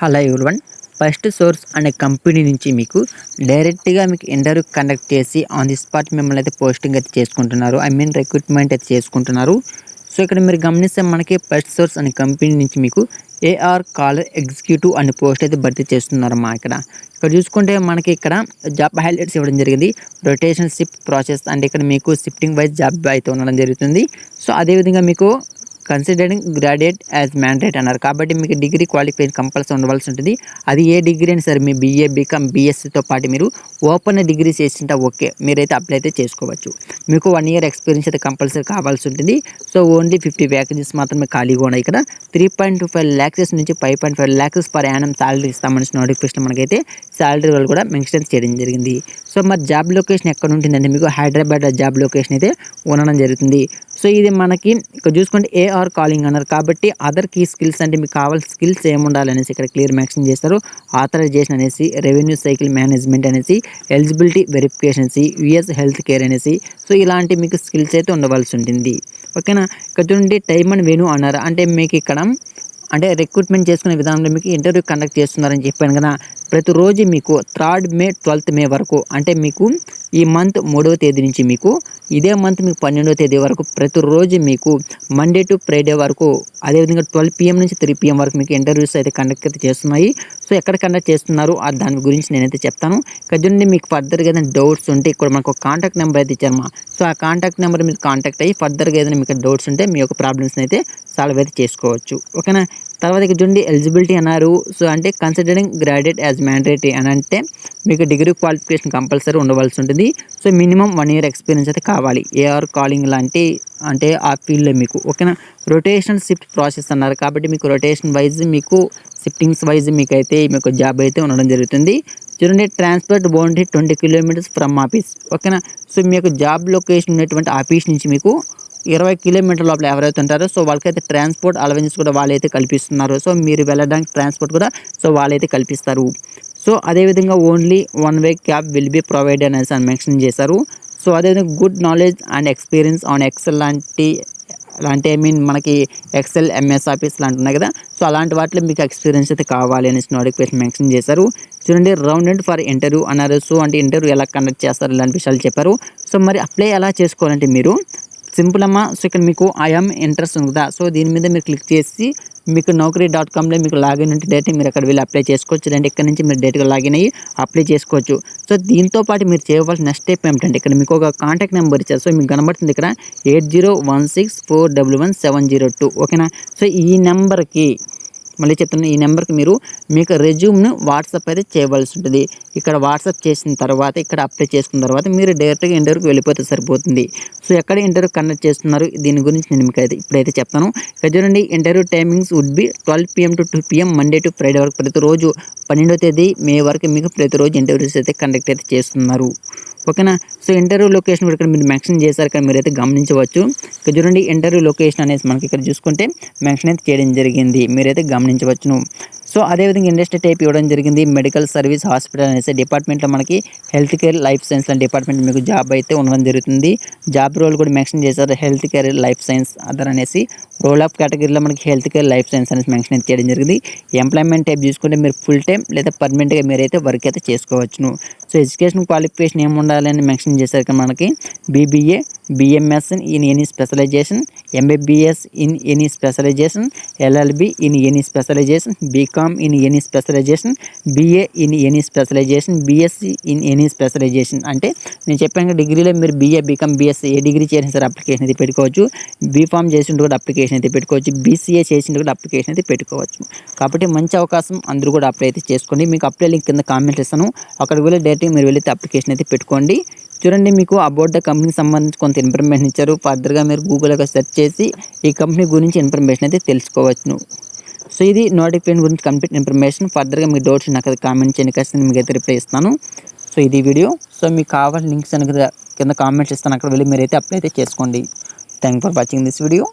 Hello everyone. First source అనే company నుంచి మీకు డైరెక్ట్గా మీకు ఇంటర్వ్యూ కండక్ట్ చేసి ఆన్ ది స్పాట్ మిమ్మల్ని అయితే పోస్టింగ్ అయితే చేసుకుంటున్నారు. ఐ మీన్ రిక్రూట్మెంట్ అయితే చేసుకుంటున్నారు. సో ఇక్కడ మీరు గమనిస్తే మనకి ఫస్ట్ సోర్స్ అనే కంపెనీ నుంచి మీకు ఏఆర్ కాలర్ ఎగ్జిక్యూటివ్ అనే పోస్ట్ అయితే భర్తీ చేస్తున్నారు మా ఇక్కడ. ఇక్కడ చూసుకుంటే మనకి ఇక్కడ జాబ్ హైలైట్స్ ఇవ్వడం జరిగింది. రొటేషన్ షిఫ్ట్ ప్రాసెస్ అంటే ఇక్కడ మీకు షిఫ్టింగ్ వైజ్ జాబ్ అయితే ఉండడం జరుగుతుంది. సో అదేవిధంగా మీకు కన్సిడరింగ్ గ్రాడ్యుయేట్ యాజ్ మ్యాండేట్ అన్నారు. కాబట్టి మీకు డిగ్రీ క్వాలిఫికేషన్ కంపల్సరీ ఉండవలసి ఉంటుంది. అది ఏ డిగ్రీ అని సరే మీ బీఏ బీకామ్ బీఎస్సీతో పాటు మీరు ఓపెన్ డిగ్రీ చేసింటే ఓకే. మీరైతే అప్లై అయితే చేసుకోవచ్చు. మీకు వన్ ఇయర్ ఎక్స్పీరియన్స్ అయితే కంపల్సరీ కావాల్సి ఉంటుంది. సో ఓన్లీ ఫిఫ్టీ వ్యాకెన్సీస్ మాత్రమే ఖాళీగా ఉన్నాయి ఇక్కడ. Three point two five lakhs నుంచి five point five lakhs per annum salary ఇస్తామని నోటిఫికేషన్ మనకైతే సాలరీ వాళ్ళు కూడా మెన్షన్ చేయడం జరిగింది. సో మరి జాబ్ లొకేషన్ ఎక్కడ ఉంటుందంటే మీకు హైదరాబాద్ జాబ్ లొకేషన్ అయితే ఉండడం జరుగుతుంది. సో ఇది మనకి ఇక్కడ చూసుకుంటే ఏఆర్ కాలింగ్ అన్నారు. కాబట్టి అదర్ కీ స్కిల్స్ అంటే మీకు కావాల్సిన స్కిల్స్ ఏముండాలనేసి ఇక్కడ క్లియర్ మెన్షన్ చేస్తారు. ఆథరైజేషన్ అనేసి రెవెన్యూ సైకిల్ మేనేజ్మెంట్ అనేసి eligibility verification US health care అనేసి. సో ఇలాంటి మీకు స్కిల్స్ అయితే ఉండవలసి ఉంటుంది. ఓకేనా ఇక్కడ చూడండి టైమ్ అండ్ వెను అన్నారు. అంటే మీకు ఇక్కడ అంటే రిక్రూట్మెంట్ చేసుకునే విధానంలో మీకు ఇంటర్వ్యూ కండక్ట్ చేస్తున్నారని చెప్పాను కదా. ప్రతిరోజు మీకు థర్డ్ మే ట్వెల్త్ మే వరకు అంటే మీకు ఈ మంత్ మూడవ తేదీ నుంచి మీకు ఇదే మంత్ మీకు పన్నెండవ తేదీ వరకు ప్రతిరోజు మీకు మండే టు ఫ్రైడే వరకు అదేవిధంగా ట్వెల్వ్ పిఎం నుంచి త్రీ పిఎం వరకు మీకు ఇంటర్వ్యూస్ అయితే కండక్ట్ అయితే చేస్తున్నాయి. సో ఎక్కడ కండక్ట్ చేస్తున్నారు ఆ దాని గురించి నేనైతే చెప్తాను. ఇక్కడ మీకు ఫర్దర్గా ఏదైనా డౌట్స్ ఉంటే ఇక్కడ మనకు కాంటాక్ట్ నెంబర్ అయితే ఇచ్చారమ్మా సో ఆ కాంటాక్ట్ నెంబర్ మీరు కాంటాక్ట్ అయ్యి ఫర్దర్గా ఏదైనా మీకు డౌట్స్ ఉంటే మీ యొక్క ప్రాబ్లమ్స్ని అయితే సాల్వ్ అయితే చేసుకోవచ్చు. ఓకేనా? తర్వాత ఇక్కడ చూడండి ఎలిజిబిలిటీ అన్నారు. సో అంటే కన్సిడరింగ్ గ్రాడ్యుయేట్ యాజ్ మ్యాండేటరీ అని అంటే మీకు డిగ్రీ క్వాలిఫికేషన్ కంపల్సరీ ఉండవలసి ఉంటుంది. So minimum one year experience అయితే కావాలి. ఏఆర్ కాలింగ్ లాంటి అంటే ఆ ఫీల్డ్లో మీకు ఓకేనా రొటేషన్ షిఫ్ట్ ప్రాసెస్ అన్నారు. కాబట్టి మీకు రొటేషన్ వైజ్ మీకు షిఫ్టింగ్స్ వైజ్ మీకు అయితే మీకు జాబ్ అయితే ఉండడం జరుగుతుంది. చూడండి transport boundary twenty kilometers from office ఓకేనా సో మీకు జాబ్ లొకేషన్ ఉన్నటువంటి ఆఫీస్ నుంచి మీకు ఇరవై కిలోమీటర్ లోపల ఎవరైతే ఉంటారో సో వాళ్ళకైతే ట్రాన్స్పోర్ట్ అలవెన్స్ కూడా వాళ్ళైతే కల్పిస్తున్నారు. సో మీరు వెళ్ళడానికి ట్రాన్స్పోర్ట్ కూడా సో వాళ్ళైతే కల్పిస్తారు. సో అదేవిధంగా only one way cab will be provide అనేసి అని మెన్షన్ చేశారు. సో అదేవిధంగా good knowledge and experience on Excel లాంటి లాంటి ఐ మీన్ మనకి ఎక్సెల్ ఎంఎస్ ఆఫీస్ లాంటి ఉన్నాయి కదా. సో అలాంటి వాటిలో మీకు ఎక్స్పీరియన్స్ అయితే కావాలి అనేసి నోటిఫికేషన్ మెన్షన్ చేశారు. చూడండి రౌండ్ అండ్ ఫర్ ఇంటర్వ్యూ అన్నారు. సో అంటే ఇంటర్వ్యూ ఎలా కండక్ట్ చేస్తారు ఇలాంటి విషయాలు చెప్పారు. సో మరి అప్లై ఎలా చేసుకోవాలంటే మీరు సింపుల్ అమ్మా. సో ఇక్కడ మీకు ఐఎమ్ ఇంట్రెస్ట్ ఉంది కదా. సో దీని మీద మీరు క్లిక్ చేసి మీకు నౌకరీ డాట్ కామ్లో మీకు లాగిన్ ఉంటే డైరెక్ట్ మీరు అక్కడ వెళ్ళి అప్లై చేసుకోవచ్చు. లేదంటే ఇక్కడ నుంచి మీరు డైరెక్ట్గా లాగిన్ అయ్యి అప్లై చేసుకోవచ్చు. సో దీంతో పాటు మీరు చేయవలసిన నెక్స్ట్ స్టెప్ ఏమిటంటే ఇక్కడ మీకు ఒక కాంటాక్ట్ నెంబర్ ఇచ్చారు. సో మీకు కనబడుతుంది ఇక్కడ. Eight zero one six four double one seven zero two ఓకేనా సో ఈ నెంబర్కి మళ్ళీ చెప్తున్నాను ఈ నెంబర్కి మీరు మీకు రెజ్యూమ్ను వాట్సాప్ అయితే చేయవలసి ఉంటుంది. ఇక్కడ వాట్సాప్ చేసిన తర్వాత ఇక్కడ అప్లై చేసుకున్న తర్వాత మీరు డైరెక్ట్గా ఇంటర్వ్యూకి వెళ్ళిపోతే సరిపోతుంది. సో ఎక్కడ ఇంటర్వ్యూ కండక్ట్ చేస్తున్నారు? దీని గురించి నేను మీకు అయితే ఇప్పుడైతే చెప్తాను. ఇక్కడ చూడండి interview timings would be twelve PM to two PM Monday to Friday వరకు ప్రతిరోజు పన్నెండో తేదీ మే వరకు మీకు ప్రతిరోజు ఇంటర్వ్యూస్ అయితే కండక్ట్ అయితే చేస్తున్నారు. ఓకేనా? సో ఇంటర్వ్యూ లొకేషన్ కూడా ఇక్కడ మీరు మెన్షన్ చేశారు ఇక్కడ మీరైతే గమనించవచ్చు. ఇక్కడ చూడండి ఇంటర్వ్యూ లొకేషన్ అనేది మనకి ఇక్కడ చూసుకుంటే మెన్షన్ అయితే చేయడం జరిగింది. మీరైతే గమనించవచ్చును. సో అదేవిధంగా ఇండస్ట్రీ టైప్ ఇవ్వడం జరిగింది. మెడికల్ సర్వీస్ హాస్పిటల్ అనేసి డిపార్ట్మెంట్లో మనకి హెల్త్ కేర్ లైఫ్ సైన్స్ అనే డిపార్ట్మెంట్ మీకు జాబ్ అయితే ఉండడం జరుగుతుంది. జాబ్ రోల్ కూడా మెన్షన్ చేశారు. Health care life science other అనేసి రోల్ ఆఫ్ కేటగిరీలో మనకి హెల్త్ కేర్ లైఫ్ సైన్స్ అనేసి మెన్షన్ చేయడం జరిగింది. ఎంప్లాయ్మెంట్ టైప్ చూసుకుంటే మీరు ఫుల్ టైం లేదా పర్మనెంట్గా మీరైతే వర్క్ అయితే చేసుకోవచ్చును. సో ఎడ్యుకేషన్ క్వాలిఫికేషన్ ఏముండాలని మెన్షన్ చేశారు మనకి. BBA BMS in any specialization MBBS in any specialization LLB in any specialization BCom in any specialization BA in any specialization BSc in any specialization అంటే నేను చెప్పాను డిగ్రీలో మీరు బీఏ బీకామ్ బీఎస్సీ ఏ degree చేసిన సరే అప్లికేషన్ అయితే పెట్టుకోవచ్చు. బీఫామ్ చేసినట్టు కూడా అప్లికేషన్ అయితే పెట్టుకోవచ్చు. బీసీఏ చేసినట్టు కూడా అప్లికేషన్ అయితే పెట్టుకోవచ్చు. కాబట్టి మంచి అవకాశం అందరూ కూడా అప్లై అయితే చేసుకోండి. మీకు అప్లై లింక్ కింద కామెంట్ ఇస్తాను అక్కడికి వెళ్ళి డైరెక్ట్గా మీరు వెళ్ళి అప్లికేషన్ అయితే పెట్టుకోండి. చూడండి మీకు అబౌట్ ద కంపెనీకి సంబంధించి కొంత ఇన్ఫర్మేషన్ ఇచ్చారు. ఫర్దర్గా మీరు గూగుల్లో సెర్చ్ చేసి ఈ కంపెనీ గురించి ఇన్ఫర్మేషన్ అయితే తెలుసుకోవచ్చును సో ఇది నోటిఫికేషన్ గురించి కంప్లీట్ ఇన్ఫర్మేషన్ ఫర్దర్గా మీ డౌట్స్ నాకు కామెంట్ చేయండి. ఖచ్చితంగా మీకు అయితే రిప్లై ఇస్తాను. సో ఇది వీడియో సో మీకు కావాల్సిన లింక్స్ అనేది కింద కామెంట్స్ ఇస్తాను అక్కడ వెళ్ళి మీరైతే అప్లై అయితే చేసుకోండి. Thank for watching this video